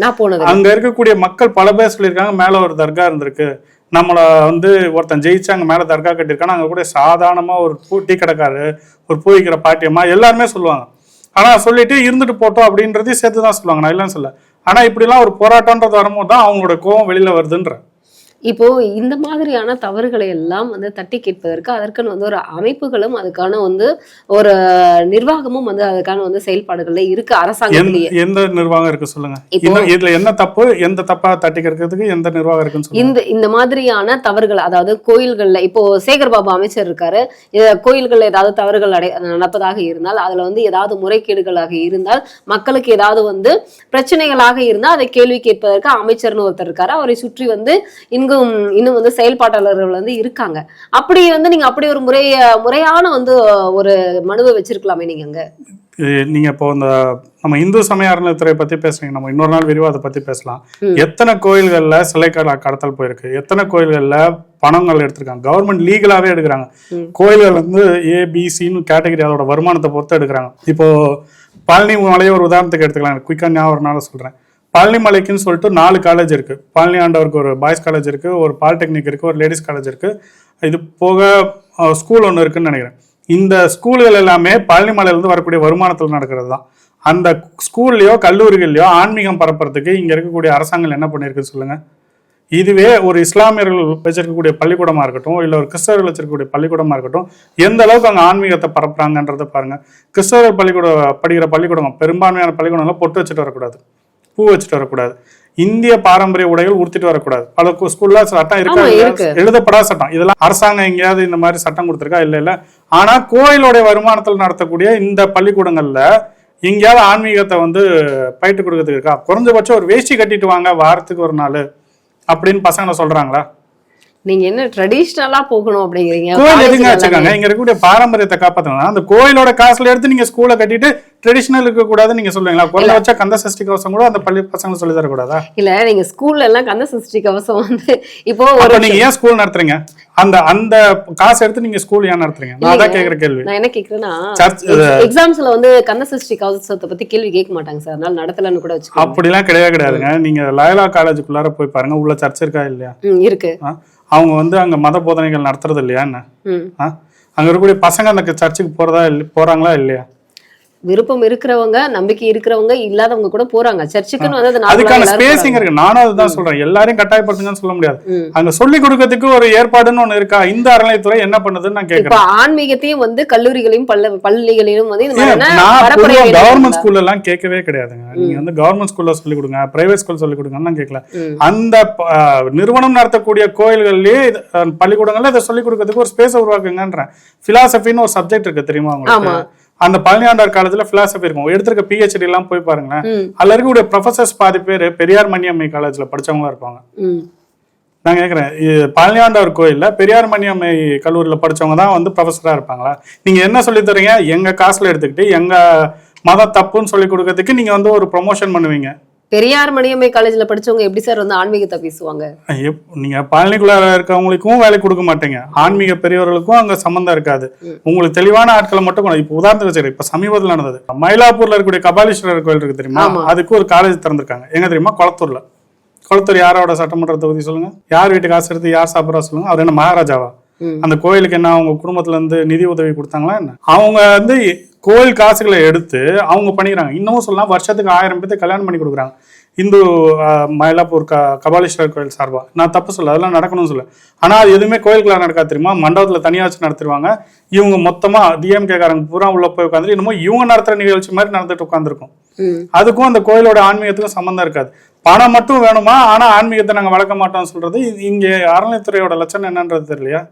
அங்க இருக்கக்கூடிய மக்கள் பல பேர் சொல்லியிருக்காங்க மேல ஒரு தர்கா இருந்திருக்கு. நம்மள வந்து ஒருத்தன் ஜெயிச்சு அங்க மேல தர்கா கட்டியிருக்காங்க அங்க கூட சாதாரணமா ஒரு பூ டீ கடைக்காரு ஒரு பூ பாட்டியம்மா எல்லாருமே சொல்லுவாங்க. ஆனா சொல்லிட்டு இருந்துட்டு போட்டோம் அப்படின்றதையும் சேர்த்து தான் சொல்லுவாங்க. நான் இல்லைன்னு சொல்ல ஆனா இப்படிலாம் ஒரு போராட்டம்ன்றது வரும்போது தான் அவங்களோட கோவம் வெளியில வருதுன்ற. இப்போ இந்த மாதிரியான தவறுகளை எல்லாம் வந்து தட்டி கேட்பதற்கு அதற்கான வந்து ஒரு அமைப்புகளும் அதுக்கான வந்து ஒரு நிர்வாகமும் வந்து அதுக்கான வந்து செயல்பாடுகள்ல இருக்கு அரசாங்கத்திலேயே. எந்த நிர்வாகம் இருக்கு சொல்லுங்க? இதுல என்ன தப்பு எந்த தப்பா தட்டி கேட்கறதுக்கு எந்த நிர்வாகம் இருக்குன்னு சொல்லுங்க. இந்த இந்த மாதிரியான தவறுகள் அதாவது கோயில்கள்ல இப்போ சேகர் பாபு அமைச்சர் இருக்காரு கோயில்கள்ல ஏதாவது தவறுகள் அடை நடப்பதாக இருந்தால் அதுல வந்து ஏதாவது முறைகேடுகளாக இருந்தால் மக்களுக்கு ஏதாவது வந்து பிரச்சனைகளாக இருந்தால் அதை கேள்வி கேட்பதற்கு அமைச்சர்னு ஒருத்தர் இருக்காரு. அவரை சுற்றி வந்து இன்னும் இன்னும் வந்து செயல்பாட்டாளர்கள் வந்து இருக்காங்க. அப்படி வந்து நீங்க அப்படி ஒரு முறைய முறையான வந்து ஒரு மனுவை வச்சிருக்கலாமே நீங்க அங்க? நீங்க இப்போ இந்த நம்ம இந்து சமய அறநிலையத்துறை பத்தி பேசுறீங்க. நம்ம இன்னொரு நாள் விரிவா அதை பத்தி பேசலாம். எத்தனை கோயில்கள்ல சிலை கட- கடத்தல் போயிருக்கு? எத்தனை கோயில்கள்ல பணங்கள் எடுத்திருக்காங்க? கவர்மெண்ட் லீகலாவே எடுக்கிறாங்க. கோயில்கள் வந்து ஏ பிசின்னு கேட்டகரி அதோட வருமானத்தை பொறுத்து எடுக்கிறாங்க. இப்போ பழனி மலையை ஒரு உதாரணத்துக்கு எடுத்துக்கலாம் குயிக்கா ஞாபகம்னால சொல்றேன். பழனிமலைக்குன்னு சொல்லிட்டு நாலு காலேஜ் இருக்குது பழனி ஆண்டவருக்கு ஒரு பாய்ஸ் காலேஜ் இருக்குது ஒரு பாலிடெக்னிக் இருக்குது ஒரு லேடிஸ் காலேஜ் இருக்கு. இது போக ஸ்கூல் ஒன்று இருக்குன்னு நினைக்கிறேன். இந்த ஸ்கூல்கள் எல்லாமே பழனிமலையிலேருந்து வரக்கூடிய வருமானத்தில் நடக்கிறது தான் அந்த ஸ்கூல்லையோ கல்லூரிகள்லையோ ஆன்மீகம் பரப்புறதுக்கு இங்கே இருக்கக்கூடிய அரசாங்கம் என்ன பண்ணியிருக்கு சொல்லுங்கள் இதுவே ஒரு இஸ்லாமியர்கள் வச்சிருக்கக்கூடிய பள்ளிக்கூடமாக இருக்கட்டும் இல்லை ஒரு கிறிஸ்தவர்கள் வச்சிருக்கக்கூடிய பள்ளிக்கூடமாக இருக்கட்டும் எந்த அளவுக்கு அங்கே ஆன்மீகத்தை பரப்புறாங்கன்றதை பாருங்க. கிறிஸ்தவர்கள் பள்ளிக்கூடம் படிக்கிற பள்ளிக்கூடம் பெரும்பான்மையான பள்ளிக்கூடம்ல பொட்டு வச்சுட்டு வரக்கூடாது. பூ வச்சுட்டு வரக்கூடாது. இந்திய பாரம்பரிய உடைகள் உடுத்திட்டு வரக்கூடாது. பல ஸ்கூல்ல சட்டம்? இருக்கு. எழுதப்படாத சட்டம். இதெல்லாம் அரசாங்கம் எங்கேயாவது இந்த மாதிரி சட்டம் கொடுத்துருக்கா? இல்ல இல்ல. ஆனா கோயிலுடைய வருமானத்தில் நடத்தக்கூடிய இந்த பள்ளிக்கூடங்கள்ல எங்கேயாவது ஆன்மீகத்தை வந்து பயிட்டு கொடுக்கறதுக்கு இருக்கா? குறைஞ்சபட்சம் ஒரு வேஷ்டி கட்டிட்டு வாங்க வாரத்துக்கு ஒரு நாள் அப்படின்னு பசங்களை சொல்றாங்களா? நீங்க என்ன ட்ரெடிஷ்னலா போகணும் அப்படிங்கிறீங்க? கோயில் எதுங்க வச்சிருக்காங்க. இங்க இருக்கக்கூடிய பாரம்பரியத்தை காப்பாத்தணும் அந்த கோயிலோட காசுல எடுத்து நீங்க ஸ்கூல்ல கட்டிட்டு ட்ரெடிஷனல் இருக்க கூடாதுன்னு நீங்க சொல்லுவீங்களா? குறைஞ்ச வச்சா கந்த சஷ்டி கவசம் கூட அந்த பள்ளி பசங்க சொல்லி தர கூடாதா இல்ல நீங்க ஸ்கூல்ல எல்லாம் கந்த சஷ்டி கவசம் வந்து இப்போ ஒரு நீங்க ஏன் ஸ்கூல் நடத்துறீங்க? அந்த அந்த காசு எடுத்து நீங்க ஸ்கூல் ஏன் நடத்துறீங்க? நான் தான் கேக்குற கேள்வி. நான் என்ன கேக்குறேன்னா சர்ச் எக்ஸாம்ஸ்ல வந்து கந்த சஷ்டி கவசத்தை பத்தி கேள்வி கேட்க மாட்டாங்க சார். அதனால நடத்தலன்னு கூட வச்சுக்கோங்க. அப்படிலாம் கிடையவே கிடையாதுங்க. நீங்க லயலா காலேஜுக்குள்ளார போய் பாருங்க. உள்ள சர்ச் இருக்கா இல்லையா? இருக்கு? அவங்க வந்து அங்க மத போதனைகள் நடத்துறது இல்லையா என்ன? அங்க இருக்கக்கூடிய பசங்க அந்த சர்ச்சுக்கு போறதா இல்ல- போறாங்களா இல்லையா? விருப்பம் இருக்கிறவங்க நம்பிக்கை இருக்கிறவங்க இல்லாதவங்க கூட போறாங்க. சர்ச்சுக்குன்னு வந்து அதுக்கான ஸ்பேசிங். இருக்கு. நானும் அதுதான் சொல்றேன். எல்லாரையும் கட்டாயப்படுத்துங்கன்னு சொல்ல முடியாது. அங்க சொல்லி கொடுக்கறதுக்கு ஒரு ஏற்பாடுன்னு ஒண்ணு இருக்கா? இந்த அறநிலையத்துறை என்ன பண்ணுதுன்னு நான் இப்ப கேக்குறேன் ஆன்மீகத்தையும் வந்து கல்லூரிகளையும் பள்ள பள்ளிகளையும் வந்து கவர்மெண்ட் ஸ்கூல்ல எல்லாம் கேட்கவே கிடையாதுங்க. நீங்க வந்து கவர்மெண்ட் ஸ்கூல்ல சொல்லி கொடுங்க பிரைவேட் ஸ்கூல் சொல்லி கொடுங்கன்னு கேட்கல. அந்த நிறுவனம் நடத்தக்கூடிய கோயில்கள்லயே பள்ளிக்கூடங்கள்ல இதை சொல்லி கொடுக்கறதுக்கு ஒரு ஸ்பேஸ் உருவாக்குங்கன்றேன். பிலாசபின்னு ஒரு சப்ஜெக்ட் இருக்கு தெரியுமா உங்களுக்கு. அந்த பழனியாண்டார் காலேஜ்ல பிலாசபி இருக்கும். எடுத்திருக்க பிஹெச்டி எல்லாம் போய் பாருங்களேன். அதுல இருக்கக்கூடிய ப்ரொஃபசர்ஸ் பாதி பேர் பெரியார் மணியம்மை காலேஜ்ல படிச்சவங்களா இருப்பாங்க. நான் கேட்குறேன் பழனியாண்டவர் கோயில்ல பெரியார் மணியம்மை கல்லூரியில் படிச்சவங்க தான் வந்து ப்ரொஃபஸராக இருப்பாங்களா? நீங்க என்ன சொல்லி தரீங்க எங்க காசுல எடுத்துக்கிட்டு எங்க மதம் தப்புன்னு சொல்லி கொடுக்கறதுக்கு நீங்க வந்து ஒரு ப்ரொமோஷன் பண்ணுவீங்க. பெரியார் மணியம்மை காலேஜ்ல படிச்சவங்க எப்படி சார் வந்து ஆன்மீகத்தை பேசுவாங்க? எப்- நீங்க பழனிக்குள்ள இருக்கவங்களுக்கும் வேலை கொடுக்க மாட்டீங்க. ஆன்மீக பெரியவர்களுக்கும் அங்க சம்மந்தம் இருக்காது. உங்களுக்கு தெளிவான ஆட்களை மட்டும் இப்ப உதாரணத்துக்கு வச்சுக்கிறேன் இப்ப சமீபத்தில் நடந்தது. மயிலாப்பூர்ல இருக்கக்கூடிய கபாலீஸ்வரர் கோயில் இருக்கு தெரியுமா. அதுக்கு ஒரு காலேஜ் திறந்திருக்காங்க. எங்க தெரியுமா? குளத்தூர்ல. குளத்தூர் யாரோட சட்டமன்ற தொகுதி சொல்லுங்க? யார் வீட்டு காசு எடுத்து யார் சாப்பிட்றா சொல்லுங்க? அவர் என்ன மகாராஜாவா. அந்த கோயிலுக்கு என்ன அவங்க குடும்பத்துல இருந்து நிதி உதவி கொடுத்தாங்களா என்ன? அவங்க வந்து கோயில் காசுகளை எடுத்து அவங்க பண்ணிக்கிறாங்க. இன்னமும் சொல்லலாம் வருஷத்துக்கு ஆயிரம் பேர்த்து கல்யாணம் பண்ணி கொடுக்குறாங்க. இந்து மயிலாப்பூர் க கபாலீஸ்வரர் கோயில் சார்பா. நான் தப்பு சொல்ல அதெல்லாம் நடக்கணும்னு சொல்ல ஆனா அது எதுவுமே கோயிலுக்குள்ள நடக்காது தெரியுமா? மண்டபத்துல தனியா வச்சு நடத்திடுவாங்க இவங்க மொத்தமா டிஎம்கே காரங்க பூரா உள்ள போய் உட்காந்து இன்னமும் இவங்க நடத்துற நிகழ்ச்சி மாதிரி நடந்துட்டு உட்காந்துருக்கும். அதுக்கும் அந்த கோயிலோட ஆன்மீகத்துக்கும் சம்மந்தம் இருக்காது. பணம் மட்டும் வேணுமா? ஆனா ஆன்மீகத்தை நாங்க வளர்க்க மாட்டோம்னு சொல்றது இது இங்க அறநிலைத்துறையோட லட்சணம் என்னன்றது தெரியலையா?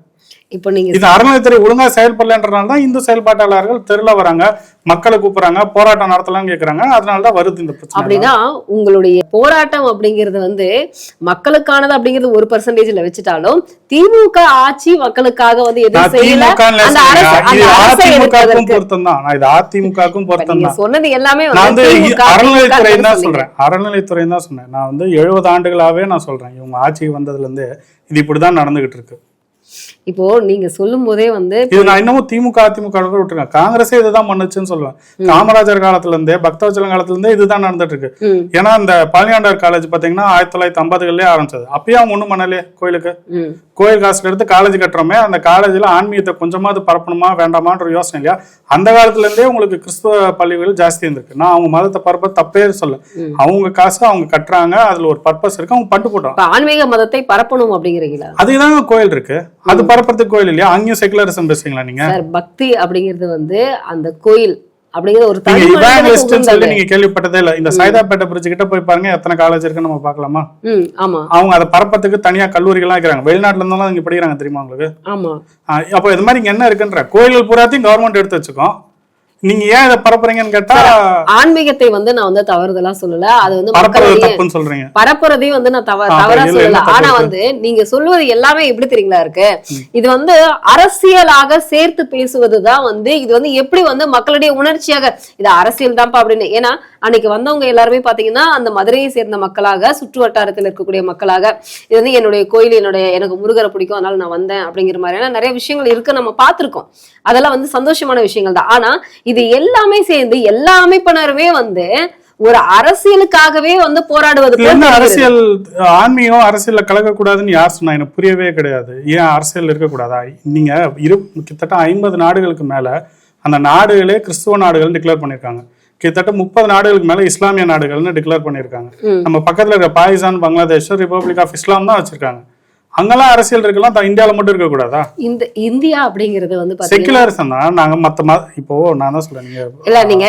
இப்போ நீங்க இது அறநிலையத்துறை ஒழுங்கா செயல்படலன்றனால தான் இந்து செயல்பாட்டாளர்கள் தெருல வராங்க மக்களை கூப்பிடுறாங்க போராட்டம் நடத்தலாம் கேக்குறாங்க. அதனால தான் வருது இந்த பிரச்சனை அப்படின்னா உங்களுடைய போராட்டம் அப்படிங்கிறது வந்து மக்களுக்கானது அப்படிங்கிறது ஒரு பர்சன்டேஜ்ல வச்சுட்டாலும் திமுக ஆட்சி மக்களுக்காக வந்து எதுவும் செய்யல. அதிமுகவுக்கும் பொருத்தம் தான் நான் இது அதிமுகவுக்கும் பொருத்தம் தான் சொன்னது எல்லாமே வந்து அறநிலைத்துறை தான். சொல்றேன். அறநிலைத்துறை தான் சொன்னேன். நான் வந்து எழுபது ஆண்டுகளாவே நான் சொல்றேன். இவங்க ஆட்சிக்கு வந்ததுல இருந்து இது இப்படிதான் நடந்துகிட்டு இருக்கு. இப்போ நீங்க சொல்லும் போதே வந்து இது நான் இன்னமும் திமுக அதிமுக கூட விட்டுருக்கேன் காங்கிரஸே இதுதான் பண்ணுச்சுன்னு சொல்லுவேன். காமராஜர் காலத்துல இருந்தே பக்தவச்சலம் காலத்துல இருந்தே இதுதான் நடந்துட்டு இருக்கு ஏன்னா இந்த பழனியாண்டார் காலேஜ் பாத்தீங்கன்னா ஆயிரத்தி தொள்ளாயிரத்தி ஐம்பதுகளிலே ஆரம்பிச்சது. அப்பயும் அவங்க ஒண்ணும் பண்ணலையே கோயிலுக்கு. கோயில் காசுல எடுத்து காலேஜ் கட்டுறோமே அந்த காலேஜ்ல ஆன்மீகத்தை கொஞ்சமாவது பரப்பணுமா வேண்டாமான்ற யோசனை இல்லையா? அந்த காலத்துல இருந்தே உங்களுக்கு கிறிஸ்துவ பள்ளிகள் ஜாஸ்தி இருந்திருக்கு. நான் அவங்க மதத்தை பரப்ப தப்பே சொல்ல. அவங்க காசு அவங்க கட்டுறாங்க அதுல ஒரு பர்பஸ் இருக்கு. அவங்க பட்டு போட்டோம். ஆன்மீக மதத்தை பரப்பணும் அப்படிங்கிறீங்களா? அதுதாங்க கோயில் இருக்கு. அது பரப்புறதுக்கு கோயில் இல்லையா? அங்கேயும் செகுலரிசம் பேசுறீங்களா நீங்க? சார் பக்தி அப்படிங்கிறது வந்து அந்த கோயில் அப்படிங்கிறது ஒரு சொல்லி. நீங்க கேள்விப்பட்டதே இல்ல. இந்த சைதாப்பேட்டை பிரிட்ஜ் கிட்ட போய் பாருங்க எத்தனை காலேஜ் இருக்குன்னு நம்ம பார்க்கலாமா? ம் ஆமா. அவங்க அதை பரப்பத்துக்கு தனியா கல்லூரிகள்லாம் இருக்கிறாங்க வெளிநாட்டுல இருந்தெல்லாம் இங்க படிக்கிறாங்க தெரியுமா உங்களுக்கு? ஆமா. அப்போ இது மாதிரி இங்க என்ன இருக்குன்ற? கோயில்கள் பூராத்தையும் கவர்மெண்ட் எடுத்து வச்சுக்கோம். நீங்க ஏன் இதை பரப்புறீங்கன்னு கேட்டா ஆன்மீகத்தை வந்து நான் வந்து தவறுதலா சொல்லல. அது வந்து சொல்றீங்க. பரப்புறதையும் வந்து நான் தவ தவறா சொல்லல. ஆனா? வந்து நீங்க சொல்லுவது எல்லாமே எப்படி தெரியுங்களா இருக்கு? இது வந்து அரசியலாக சேர்த்து பேசுவதுதான் வந்து இது வந்து எப்படி வந்து மக்களுடைய உணர்ச்சியாக இது அரசியல் தான்ப்பா அப்படின்னு. ஏன்னா அன்னைக்கு வந்தவங்க எல்லாருமே பாத்தீங்கன்னா அந்த மதுரையை சேர்ந்த மக்களாக சுற்று வட்டாரத்தில் இருக்கக்கூடிய மக்களாக இது வந்து என்னுடைய கோயில் என்னுடைய எனக்கு முருகரை பிடிக்கும் அதனால நான் வந்தேன் அப்படிங்கிற மாதிரியான நிறைய விஷயங்கள் இருக்கு நம்ம பார்த்திருக்கோம். அதெல்லாம் வந்து சந்தோஷமான விஷயங்கள் தான். ஆனா இது எல்லாமே சேர்ந்து எல்லா அமைப்பினருமே வந்து ஒரு அரசியலுக்காகவே வந்து போராடுவது என்ன. அரசியல் ஆன்மீகம் அரசியல்ல கலக்கக்கூடாதுன்னு யார் சொன்னா எனக்கு புரியவே கிடையாது. ஏன் அரசியல் இருக்கக்கூடாதா? நீங்க இரு கிட்டத்தட்ட ஐம்பது நாடுகளுக்கு மேல அந்த நாடுகளே கிறிஸ்துவ நாடுகள்னு டிக்ளேர் பண்ணியிருக்காங்க கிட்டத்தட்ட முப்பது நாடுகளுக்கு மேல இஸ்லாமிய நாடுகள்னு டிக்ளேர் பண்ணியிருக்காங்க ம். நம்ம பக்கத்துல இருக்க Pakistan Bangladesh republic of Islam தான் வச்சிருக்காங்க. அங்கெல்லாம் அரசியல் இருக்கலாம் இந்தியால மட்டும் இருக்கக்கூடாதா இந்த இந்தியா அப்படிங்கிறது வந்து செக்குலரிசம் தான். நாங்க மத்த மத இப்போ நான் தான் நீங்க இல்ல நீங்க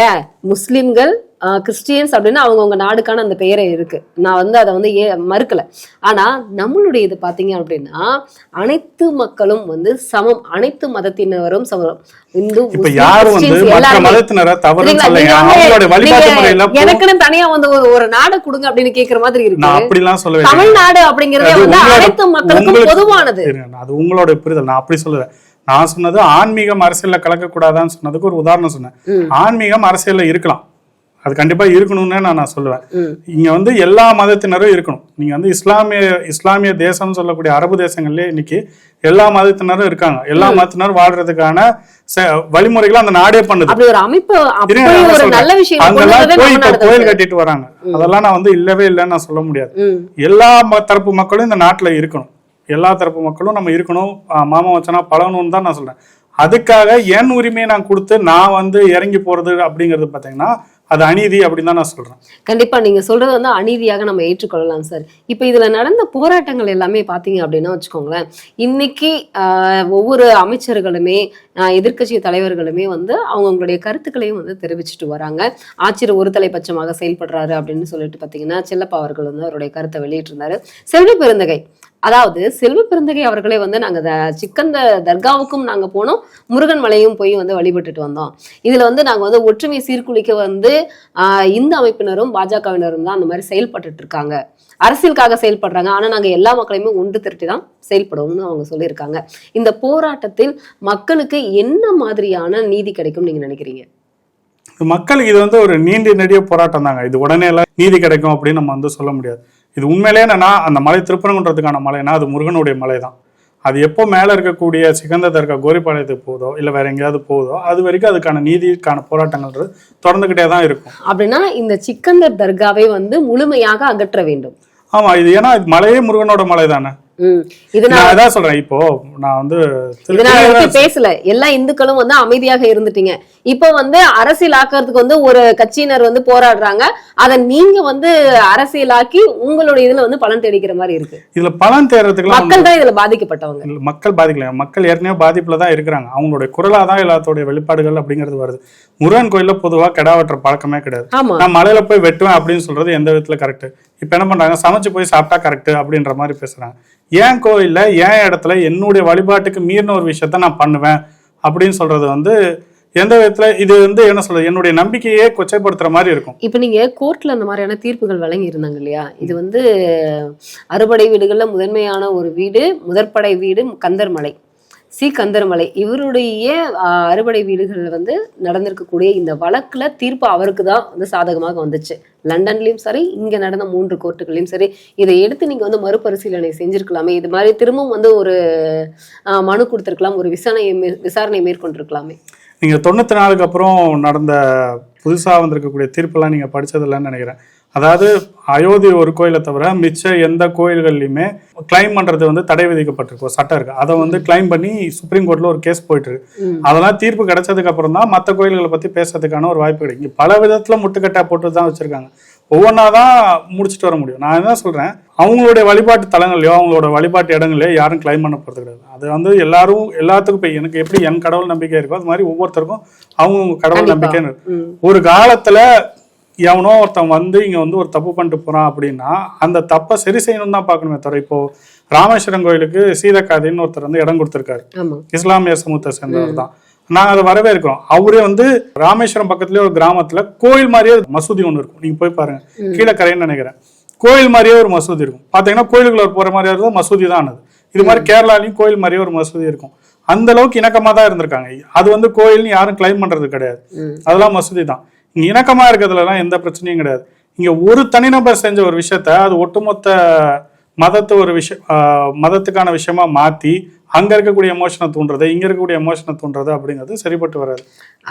முஸ்லிம்கள் கிறிஸ்டியன்ஸ் அப்படின்னு அவங்கவுங்க நாடுக்கான அந்த பெயரே இருக்கு. நான் வந்து அதை வந்து ஏ மறுக்கல. ஆனா நம்மளுடைய இது பாத்தீங்க அப்படின்னா அனைத்து மக்களும் வந்து சமம். அனைத்து மதத்தினரும் சமம். எனக்குன்னு தனியா வந்து ஒரு ஒரு நாடு கொடுங்க அப்படின்னு கேக்குற மாதிரி இருக்கு. தமிழ்நாடு அப்படிங்கறதே வந்து அனைத்து மக்களுக்கும் பொதுவானது. அது உங்களோட புரிதல். நான் அப்படி சொல்லல. நான் சொன்னது ஆன்மீகம் அரசியல்ல கலக்க கூடாதான்னு சொன்னதுக்கு ஒரு உதாரணம் சொன்னேன். ஆன்மீகம் அரசியல்ல இருக்கலாம். அது கண்டிப்பா இருக்கணும்னு நான் நான் சொல்லுவேன். இங்க வந்து எல்லா மதத்தினரும் இருக்கணும். நீங்க வந்து இஸ்லாமிய இஸ்லாமிய தேசம்னு சொல்லக்கூடிய அரபு தேசங்கள்லயே இன்னைக்கு எல்லா மதத்தினரும் இருக்காங்க. எல்லா மதத்தினரும் வாழ்றதுக்கான செ- வழிமுறைகளை அந்த நாடே பண்ணுது. கோயில். கட்டிட்டு வராங்க. அதெல்லாம் நான் வந்து இல்லவே இல்லைன்னு நான் சொல்ல முடியாது. எல்லா தரப்பு மக்களும் இந்த நாட்டுல இருக்கணும். எல்லா தரப்பு மக்களும் நம்ம இருக்கணும். மாமா வச்சனா பழகணும்னு தான் நான் சொல்றேன். அதுக்காக என் உரிமையை நான் கொடுத்து நான் வந்து இறங்கி போறது அப்படிங்கிறது பாத்தீங்கன்னா அது அநீதி அப்படின்னு தான் நான் சொல்றேன். கண்டிப்பா நீங்க சொல்றது வந்து அநீதியாக நம்ம ஏற்றுக்கொள்ளலாம் சார். இப்போ இதுல நடந்த போராட்டங்கள் எல்லாமே பாத்தீங்க அப்படின்னா வச்சுக்கோங்களேன். இன்னைக்கு ஆஹ், ஒவ்வொரு அமைச்சர்களுமே எதிர்கட்சி எதிர்க்கட்சி தலைவர்களுமே வந்து அவங்களுடைய கருத்துக்களையும் வந்து தெரிவிச்சுட்டு வராங்க. ஆட்சியர் ஒரு தலைப்பட்சமாக செயல்படுறாரு அப்படின்னு சொல்லிட்டு பாத்தீங்கன்னா செல்லப்பா அவர்கள் வந்து அவருடைய கருத்தை வெளியிட்டிருந்தாரு. செல்வி பெருந்தகை அதாவது செல்வ பெருந்தகை அவர்களே வந்து நாங்க சிக்கந்த தர்காவுக்கும் நாங்க போனோம். முருகன் மலையும் போய் வந்து வழிபட்டுட்டு வந்தோம். இதுல வந்து நாங்க வந்து ஒற்றுமை சீர்குலைக்க வந்து ஆஹ், இந்த அமைப்பினரும் பாஜகவினரும் தான் அந்த மாதிரி செயல்பட்டுட்டு இருக்காங்க. அரசியலுக்காக செயல்படுறாங்க. ஆனா நாங்க எல்லா மக்களையுமே ஒன்று திரட்டி தான் செயல்படுவோம்னு அவங்க சொல்லியிருக்காங்க. இந்த போராட்டத்தில் மக்களுக்கு என்ன மாதிரியான நீதி கிடைக்கும் நீங்க நினைக்கிறீங்க? மக்களுக்கு இது வந்து ஒரு நீண்ட நெடிய போராட்டம் தாங்க இது உடனே எல்லாம் நீதி கிடைக்கும் அப்படின்னு நம்ம வந்து சொல்ல முடியாது. இது உண்மையிலேயே என்னன்னா அந்த மலை திருப்பரங்குன்றதுக்கான மலைனா அது முருகனுடைய மலை தான் அது எப்போ மேலே இருக்கக்கூடிய சிகந்த தர்கா கோரிப்பாளையத்துக்கு போதோ இல்லை வேற எங்கேயாவது போதோ அது வரைக்கும் அதுக்கான நீதிக்கான போராட்டங்கள்ன்றது தொடர்ந்துகிட்டே தான் இருக்கும். அப்படின்னா இந்த சிக்கந்தர் தர்காவை வந்து முழுமையாக அகற்ற வேண்டும். ஆமா இது ஏன்னா இது மலையே முருகனோட மலை தானே ம். இதனால நான் அதான் சொல்றேன் இப்போ நான் வந்து இதனால பேசல. எல்லா இந்துக்களும் வந்து அமைதியாக இருந்துட்டீங்க. இப்ப வந்து அரசியல் ஆக்கிறதுக்கு வந்து ஒரு கட்சியினர் வந்து போராடுறாங்க. அதை நீங்க வந்து அரசியலாக்கி உங்களுடைய இதுல வந்து பலன் தேடிக்கிற மாதிரி இருக்கு. இதுல பலன் தேர்றதுக்குலாம் மக்கள் தான் இதுல பாதிக்கப்பட்டவங்க. மக்கள் பாதிக்கல. மக்கள் ஏற்கனவே பாதிப்புல தான் இருக்கிறாங்க. அவங்களுடைய குரலா தான் எல்லாத்தோடைய வெளிப்பாடுகள் அப்படிங்கிறது வருது. முருகன் கோயில்ல பொதுவா கிடா வெட்டுற பழக்கமே கிடையாது. ஆமா. நான் மலையில போய் வெட்டுவேன் அப்படின்னு சொல்றது எந்த விதத்துல கரெக்ட் இப்போ என்ன பண்ணுறாங்க சமைச்சு போய் சாப்பிட்டா கரெக்ட் அப்படின்ற மாதிரி பேசுகிறாங்க ஏன் கோயில்ல ஏன் இடத்துல என்னுடைய வழிபாட்டுக்கு மீறின ஒரு விஷயத்த நான் பண்ணுவேன் அப்படின்னு சொல்கிறது வந்து எந்த விதத்துல இது வந்து என்ன சொல்றது? என்னுடைய நம்பிக்கையே கொச்சைப்படுத்துற மாதிரி இருக்கும். இப்ப நீங்க கோர்ட்ல அந்த மாதிரியான தீர்ப்புகள் வழங்கி இருந்தாங்க இல்லையா? இது வந்து அறுபடை வீடுகள்ல முதன்மையான ஒரு வீடு முதற்படை வீடு கந்தர் மலை சி. கந்தர்மலை. இவருடைய அறுபடை வீடுகள் வந்து நடந்திருக்கக்கூடிய இந்த வழக்குல தீர்ப்பு அவருக்கு தான் வந்து சாதகமாக வந்துச்சு. லண்டன்லயும் சரி இங்க நடந்த மூன்று கோர்ட்டுகளையும் சரி இதை எடுத்து நீங்க வந்து மறுபரிசீலனை செஞ்சிருக்கலாமே. இது மாதிரி திரும்பவும் வந்து ஒரு மனு கொடுத்திருக்கலாம் ஒரு விசாரணை விசாரணை மேற்கொண்டிருக்கலாமே. நீங்க தொண்ணூத்தி நாலுக்கு அப்புறம் நடந்த புதுசா வந்திருக்கக்கூடிய தீர்ப்பெல்லாம் நீங்க படிச்சதில்லைன்னு நினைக்கிறேன். அதாவது அயோத்தி ஒரு கோயிலை தவிர மிச்ச எந்த கோயில்கள்லையுமே கிளைம் பண்றது வந்து தடை விதிக்கப்பட்டிருக்கு ஒரு சட்டம் இருக்கு. அதை வந்து கிளைம் பண்ணி சுப்ரீம் கோர்ட்ல ஒரு கேஸ் போயிட்டு இருக்கு ம். அதெல்லாம் தீர்ப்பு கிடைச்சதுக்கு அப்புறம் தான் மற்ற கோயில்களை பத்தி பேசுறதுக்கான ஒரு வாய்ப்பு கிடைக்கும் பல விதத்துல முட்டுக்கட்டா போட்டு தான் வச்சிருக்காங்க. ஒவ்வொன்றா தான் முடிச்சுட்டு வர முடியும். நான் என்ன சொல்றேன்? அவங்களுடைய வழிபாட்டு தலங்களையோ அவங்களோட வழிபாட்டு இடங்களையோ யாரும் கிளைம் பண்ண போறது கிடையாது. அது வந்து எல்லாரும் எல்லாத்துக்கும் இப்போ எனக்கு எப்படி என் கடவுள் நம்பிக்கை இருக்கோ அது மாதிரி ஒவ்வொருத்தருக்கும் அவங்கவுங்க கடவுள். நம்பிக்கைன்னு. ஒரு காலத்துல எவனோ ஒருத்தன் வந்து இங்க வந்து ஒரு தப்பு பண்ணிட்டு போறான் அப்படின்னா அந்த தப்பை சரி செய்யணும் தான் பார்க்கணுமே தவிர இப்போ ராமேஸ்வரம் கோயிலுக்கு சீதக்காதின்னு ஒருத்தர் வந்து இடம் கொடுத்திருக்காரு. இஸ்லாமிய சமூகத்தை சேர்ந்தவர் தான். நாங்க அதை வரவேற்கிறோம். அவரே வந்து ராமேஸ்வரம் பக்கத்துலயே ஒரு கிராமத்துல கோயில் மாதிரியே மசூதி ஒன்று இருக்கும். நீங்க போய் பாருங்க. கீழக்கரைன்னு நினைக்கிறேன். கோயில் மாதிரியே ஒரு மசூதி இருக்கும். பாத்தீங்கன்னா கோயிலுக்குள்ள போற மாதிரியா இருக்கும் மசூதி தான் அது. இது மாதிரி கேரளாலையும் கோயில் மாதிரியே ஒரு மசூதி இருக்கும். அந்த அளவுக்கு இணக்கமா தான் இருந்திருக்காங்க. அது வந்து கோயில்னு யாரும் கிளைம் பண்றது கிடையாது. அதெல்லாம் மசூதி தான். இங்க இணக்கமா இருக்கிறதுலலாம் எந்த பிரச்சனையும் கிடையாது. இங்க ஒரு தனிநபர் செஞ்ச ஒரு விஷயத்த அது ஒட்டுமொத்த மதத்தை ஒரு விஷயம் ஆஹ் மதத்துக்கான விஷயமா மாத்தி அங்க இருக்கக்கூடிய எமோஷனை தூண்டுறது இங்க இருக்கக்கூடிய எமோஷனை தூண்டுறது அப்படிங்கிறது சரிப்பட்டு வராது.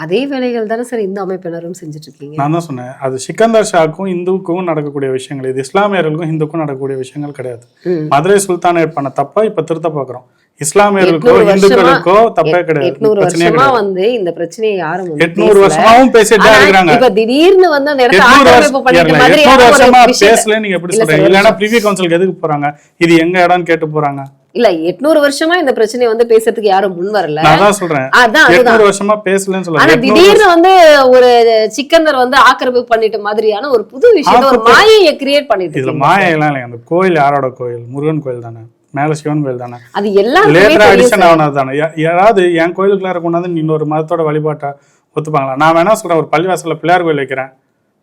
அதே வேலைகள் தானே சார் இந்த அமைப்பினரும் செஞ்சுட்டு இருக்கீங்க நான் தான் சொன்னேன். அது சிக்கந்தர் ஷாக்கும் இந்துவுக்கும் நடக்கக்கூடிய விஷயங்கள். இது இஸ்லாமியர்களுக்கும் இந்துக்கும் நடக்கக்கூடிய விஷயங்கள் கிடையாது. மதுரை சுல்தானேட் பண்ண தப்ப இப்ப திருத்த பாக்குறோம். இஸ்லாமியர்களுக்கோ இந்துக்களுக்கோ தப்பே கிடையாது. எட்நூறு வருஷமா வந்து இந்த பிரச்சனையை யாரும் எட்நூறு. வருஷமாவும் பேசிட்டு இருக்கிறாங்க. இப்ப திடீர்னு வந்து அந்த எட்நூறு வருஷம் பேசல நீங்க எப்படி சொல்றீங்க சார், இல்லைன்னா பிரிவி கவுன்சிலுக்கு எதுக்கு போறாங்க? இது எங்க இடம்னு கேட்டு போறாங்க. இல்ல எட்நூறு வருஷமா இந்த பிரச்சனையை வந்து பேசுறதுக்கு யாரும் முன் வரல. நான் தான் சொல்றேன். அதான் எட்நூறு வருஷமா பேசலன்னு ஆனா சொல்றேன் திடீர்னு வந்து ஒரு சிக்கந்தர் வந்து ஆக்கிரமிப்பு பண்ணிட்ட மாதிரியான ஒரு புது விஷயத்த ஒரு மாயையை கிரியேட் பண்ணிட்டு இதுல இருக்கீங்க. மாயம் எல்லாம் இல்லைங்க. அந்த கோயில் யாரோட கோயில்? முருகன் கோயில் தானே? மேல சிவன் கோயில் தானே? அது எல்லாருக்குமே லேட்டரா அடிஷன். ஆனது தானே. யாராவது என் கோயிலுக்குள்ள கொண்டாந்து இன்னொரு மதத்தோட வழிபாட்டை ஒத்துப்பாங்களா? நான் வேணா சொல்றேன் ஒரு பள்ளிவாசல்ல பிள்ளையார் கோயில் வைக்கிறேன்.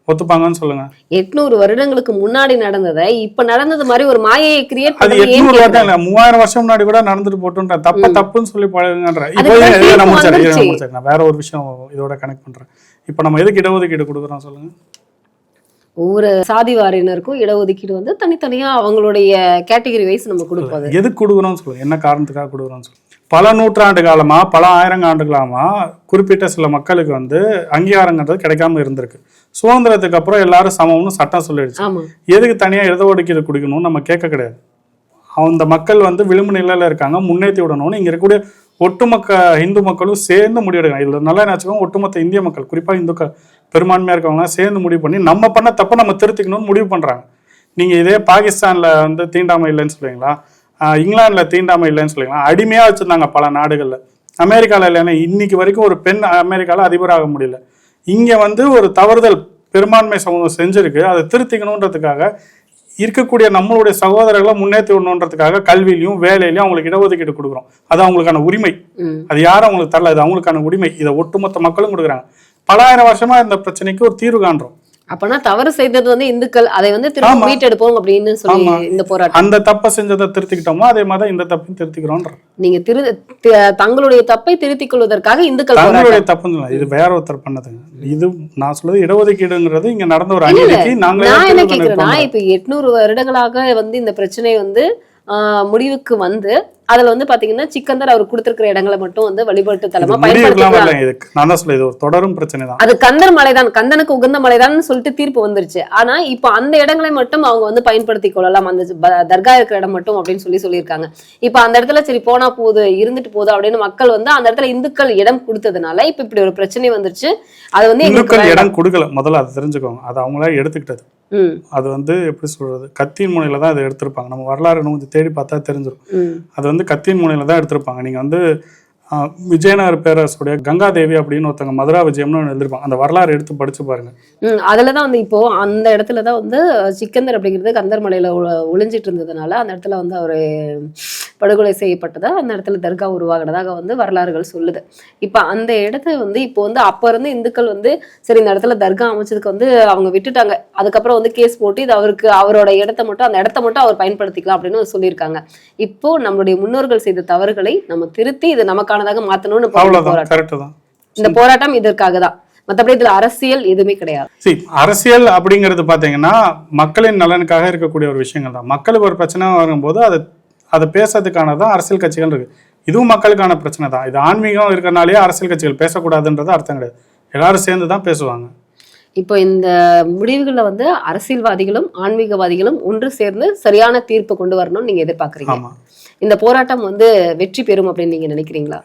ஒத்துப்பாங்கன்னு சொல்லுங்க. எட்நூறு வருடங்களுக்கு முன்னாடி நடந்ததை இப்ப நடந்தது மாதிரி ஒரு மாயையை கிரியேட் ஏன் எட்நூறு வருடம்? இல்ல மூவாயிரம் வருஷம் முன்னாடி கூட நடந்துட்டு போட்டுன்ற தப்ப தப்புன்னு சொல்லி பழகுங்கன்ற. நான் வேற ஒரு விஷயம் இதோட கனெக்ட் பண்றேன். இப்போ நம்ம எதுக்கு இடஒதுக்கீடு கொடுக்குறோம் சொல்லுங்க. ஒவ்வொரு சாதி வாரியினருக்கும் இடஒதுக்கீடு வந்து தனித்தனியா அவங்களுடைய கேட்டகரி வைஸ் நம்ம கொடுப்பது எதுக்கு கொடுக்குறோம்னு சொல்லுங்க என்ன காரணத்துக்காக கொடுக்குறோம்னு சொல்லுங்க பல நூற்றாண்டு காலமா பல ஆயிரம் ஆண்டு குறிப்பிட்ட சில மக்களுக்கு வந்து அங்கீகாரங்கிறது கிடைக்காம இருந்திருக்கு. சுதந்திரத்துக்கு அப்புறம் எல்லாரும் சமம்னு சட்டம் சொல்லிடுச்சு. எதுக்கு தனியா இடஒதுக்கீடு கொடுக்கணும்னு நம்ம கேட்க கிடையாது. அந்த மக்கள் வந்து விளிம்பு நிலையில இருக்காங்க. முன்னேற்றி விடணும்னு இங்க இருக்கக்கூடிய ஒட்டுமொக்க இந்து மக்களும் சேர்ந்து முடிவெடுக்கணும் இதில் நல்லா என்ன ஒட்டுமொத்த இந்திய மக்கள் குறிப்பாக இந்துக்கள் பெரும்பான்மையாக இருக்கவங்களாம் சேர்ந்து முடிவு பண்ணி நம்ம பண்ண தப்ப நம்ம திருத்திக்கணும்னு முடிவு பண்ணுறாங்க நீங்கள் இதே பாகிஸ்தானில் வந்து தீண்டாமை இல்லைன்னு சொல்லுவீங்களா இங்கிலாந்தில் தீண்டாமை இல்லைன்னு சொல்லுவீங்களா அடிமையாக வச்சுருந்தாங்க பல நாடுகளில். அமெரிக்காவில் இல்லைன்னா இன்னைக்கு வரைக்கும் ஒரு பெண் அமெரிக்காவில் அதிபராக முடியல. இங்கே வந்து ஒரு தவறுதல் பெரும்பான்மை சமூகம் செஞ்சுருக்கு. அதை திருத்திக்கணுன்றதுக்காக இருக்கக்கூடிய நம்மளுடைய சகோதரர்களை முன்னேற்றி விடணுன்றதுக்காக கல்வியிலையும் வேலையிலையும் அவங்களுக்கு இடஒதுக்கீடு கொடுக்குறோம். அது அவங்களுக்கான உரிமை. அது யாரும் அவங்களுக்கு தரல? அது அவங்களுக்கான உரிமை. இதை ஒட்டுமொத்த மக்களும் கொடுக்குறாங்க. பலாயிரம் வருஷமா இந்த பிரச்சனைக்கு ஒரு தீர்வு காண்றோம். அப்பனா தவறு செய்தது வந்து இந்துக்கள் அதை வந்து திரும்ப. மீட்டெடுப்போம் அப்படின்னு சொல்லி. இந்த போராட்டம். அந்த தப்பை செஞ்சதை திருத்திக்கிட்டோமோ அதே மாதிரி இந்த தப்பையும் திருத்திக்கிறோன்ற. நீங்க திரு தங்களுடைய தப்பை திருத்திக் கொள்வதற்காக இந்துக்கள் தங்களுடைய இல்லை இது வேற ஒருத்தர் பண்ணதுங்க. இது நான் சொல்றது இடஒதுக்கீடுங்கிறது இங்க நடந்த ஒரு அநீதிக்கு நாங்களே நான் என்ன கேக்குறேன்னா. இப்ப எட்நூறு வருடங்களாக வந்து இந்த பிரச்சனை வந்து முடிவுக்கு வந்து அதுல வந்து பாத்தீங்கன்னா சிக்கந்தர் அவர் கொடுத்திருக்கிற இடங்களை மட்டும் வந்து வழிபாட்டு தலமா தான் அது கந்தர் மலைதான் கந்தனுக்கு உகந்த மலைதான் சொல்லிட்டு தீர்ப்பு வந்துருச்சு. ஆனா இப்போ அந்த இடங்களை மட்டும் அவங்க வந்து பயன்படுத்திக் கொள்ளலாம். அந்த தர்கா இருக்கிற இடம் மட்டும் அப்படின்னு சொல்லி சொல்லியிருக்காங்க. இப்போ அந்த இடத்துல சரி போனா போகுது இருந்துட்டு போகுது அப்படின்னு மக்கள் வந்து அந்த இடத்துல இந்துக்கள் இடம் கொடுத்ததுனால இப்ப இப்படி ஒரு பிரச்சனை வந்துருச்சு. அது வந்து இந்துக்கள். இடம் கொடுக்கல. முதல்ல அதை தெரிஞ்சுக்கோங்க. அது அவங்களா எடுத்துக்கிட்டது. அது வந்து எப்படி சொல்றது? கத்தியின் முனையில தான் அதை எடுத்திருப்பாங்க. நம்ம வரலாறு கொஞ்சம் தேடி பார்த்தா தெரிஞ்சிடும் அது வந்து கத்தியின் முனையில தான் எடுத்திருப்பாங்க. நீங்க வந்து விஜயநகர பேரரசுடைய கங்காதேவி அப்படின்னு ஒருத்தங்க மதுரா விஜயம்னு ஒன்று எழுதிருப்பாங்க அந்த வரலாறு எடுத்து படிச்சு பாருங்க. அதில் தான் வந்து இப்போ அந்த இடத்துல தான் வந்து சிக்கந்தர் அப்படிங்கிறது கந்தர்மலையில் ஒளிஞ்சிட்டு இருந்ததுனால அந்த இடத்துல வந்து அவர் படுகொலை செய்யப்பட்டதா அந்த இடத்துல தர்கா உருவாகினதாக வந்து வரலாறுகள் சொல்லுது. இப்போ அந்த இடத்த வந்து இப்போ வந்து அப்போ இருந்து இந்துக்கள் வந்து சரி இந்த இடத்துல தர்கா அமைச்சதுக்கு வந்து அவங்க விட்டுட்டாங்க. அதுக்கப்புறம் வந்து கேஸ் போட்டு இது அவருக்கு அவரோட இடத்த மட்டும் அந்த இடத்த மட்டும் அவர் பயன்படுத்திக்கலாம் அப்படின்னு சொல்லியிருக்காங்க. இப்போ நம்மளுடைய முன்னோர்கள் செய்த தவறுகளை நம்ம திருத்தி இது நமக்கான இந்த அவ்வளவுதான். போராட்டம் இந்த போராட்டம் இதற்காக தான். மற்றபடி இதுல அரசியல் எதுவுமே கிடையாது. அரசியல் அப்படிங்கிறது பார்த்தீங்கன்னா மக்களின் நலனுக்காக இருக்கக்கூடிய ஒரு விஷயங்கள் தான். மக்களுக்கு ஒரு பிரச்சனை வரும்போது அதை அதை பேசுறதுக்கான தான் அரசியல் கட்சிகள் இருக்கு. இதுவும் மக்களுக்கான பிரச்சனை தான். இது ஆன்மீகம் இருக்கிறனாலே அரசியல் கட்சிகள் பேசக்கூடாதுன்றது அர்த்தம் கிடையாது. எல்லாரும் சேர்ந்து தான் பேசுவாங்க. இப்போ இந்த முடிவுகளில் வந்து அரசியல்வாதிகளும் ஆன்மீகவாதிகளும் ஒன்று சேர்ந்து சரியான தீர்ப்பு கொண்டு வரணும்னு நீங்க எதிர்பார்க்கறீங்க. ஆமா. இந்த போராட்டம் வந்து வெற்றி பெறும் அப்படின்னு நீங்க நினைக்கிறீங்களா?